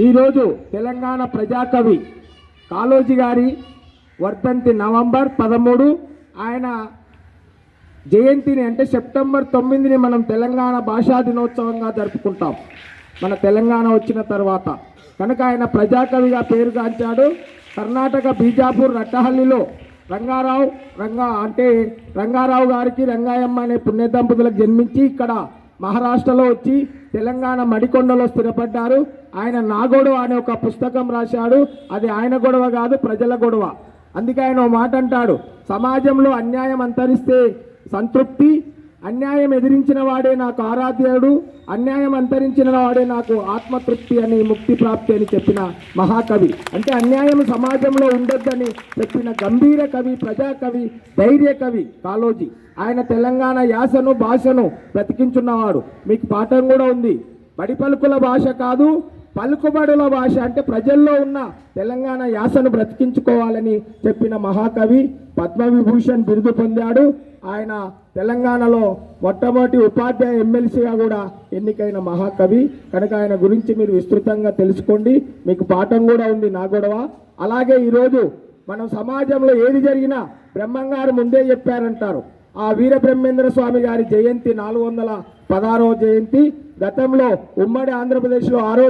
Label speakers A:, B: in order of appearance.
A: ఈరోజు తెలంగాణ ప్రజాకవి కాళోజీ గారి వర్ధంతి నవంబర్ పదమూడు. ఆయన జయంతిని అంటే సెప్టెంబర్ తొమ్మిదిని మనం తెలంగాణ భాషా దినోత్సవంగా జరుపుకుంటాం. మన తెలంగాణ వచ్చిన తర్వాత. కనుక ఆయన ప్రజాకవిగా పేరుగాంచాడు. కర్ణాటక బీజాపూర్ రట్టహల్లిలో రంగారావు రంగా అంటే రంగారావు గారికి రంగాయమ్మ అనే పుణ్యదంపతులకు జన్మించి ఇక్కడ మహారాష్ట్రలో వచ్చి తెలంగాణ మడికొండలో స్థిరపడ్డారు. ఆయన నా గొడవ అనే ఒక పుస్తకం రాశాడు. అది ఆయన గొడవ కాదు ప్రజల గొడవ. అందుకే ఆయన ఓ మాట అంటాడు సమాజంలో అన్యాయం అంతరిస్తే సంతృప్తి అన్యాయం ఎదిరించిన వాడే నాకు ఆరాధ్యుడు అన్యాయం అంతరించిన వాడే నాకు ఆత్మతృప్తి అని ముక్తి ప్రాప్తి అని చెప్పిన మహాకవి. అంటే అన్యాయం సమాజంలో ఉండొద్దని చెప్పిన గంభీర కవి ప్రజాకవి ధైర్య కవి కాళోజీ. ఆయన తెలంగాణ యాసను భాషను బ్రతికించున్నవాడు. మీకు పాఠం కూడా ఉంది. బడి పలుకుల భాష కాదు పలుకుబడుల భాష. అంటే ప్రజల్లో ఉన్న తెలంగాణ యాసను బ్రతికించుకోవాలని చెప్పిన మహాకవి పద్మవిభూషణ్ బిరుదు పొందాడు. ఆయన తెలంగాణలో మొట్టమొదటి ఉపాధ్యాయ ఎమ్మెల్సీగా కూడా ఎన్నికైన మహాకవి. కనుక ఆయన గురించి మీరు విస్తృతంగా తెలుసుకోండి. మీకు పాఠం కూడా ఉంది నా గొడవ. అలాగే ఈరోజు మనం సమాజంలో ఏది జరిగినా బ్రహ్మంగారు ముందే చెప్పారంటారు. ఆ వీర బ్రహ్మేంద్ర స్వామి గారి జయంతి నాలుగు వందల పదహారవ జయంతి. గతంలో ఉమ్మడి ఆంధ్రప్రదేశ్లో ఆరో